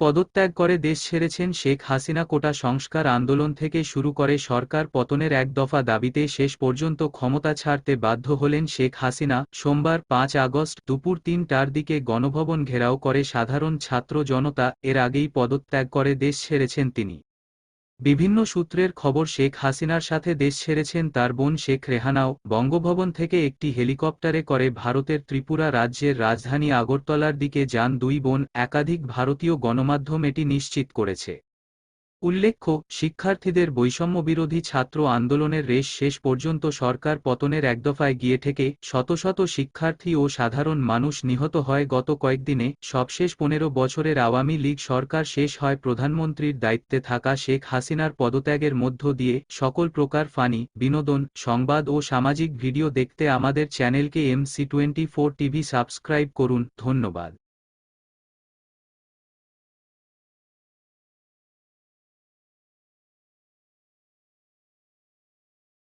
পদত্যাগ করে দেশ ছেড়েছেন শেখ হাসিনা কোটা সংস্কার আন্দোলন থেকে শুরু করে সরকার পতনের এক দফা দাবিতে শেষ পর্যন্ত ক্ষমতা ছাড়তে বাধ্য হলেন শেখ হাসিনা। সোমবার পাঁচ আগস্ট দুপুর তিনটার দিকে গণভবন ঘেরাও করে সাধারণ ছাত্র জনতা এর আগেই পদত্যাগ করে দেশ ছেড়েছেন তিনি। বিভিন্ন সূত্রের খবর শেখ হাসিনার সাথে দেশ ছেড়েছেন তার বোন শেখ রেহানাও। বঙ্গভবন থেকে একটি হেলিকপ্টারে করে ভারতের ত্রিপুরা রাজ্যের রাজধানী আগরতলার দিকে যান দুই বোন। একাধিক ভারতীয় গণমাধ্যম এটি নিশ্চিত করেছে। উল্লেখ্য, শিক্ষার্থীদের বৈষম্যবিরোধী ছাত্র আন্দোলনের রেশ শেষ পর্যন্ত সরকার পতনের একদফায় গিয়ে থেকে শত শত শিক্ষার্থী ও সাধারণ মানুষ নিহত হয় গত কয়েকদিনে। সবশেষ পনেরো বছরের আওয়ামী লীগ সরকার শেষ হয় প্রধানমন্ত্রীর দায়িত্বে থাকা শেখ হাসিনার পদত্যাগের মধ্য দিয়ে। সকল প্রকার ফানি, বিনোদন, সংবাদ ও সামাজিক ভিডিও দেখতে আমাদের চ্যানেলকে এমসি টোয়েন্টি টিভি সাবস্ক্রাইব করুন। ধন্যবাদ।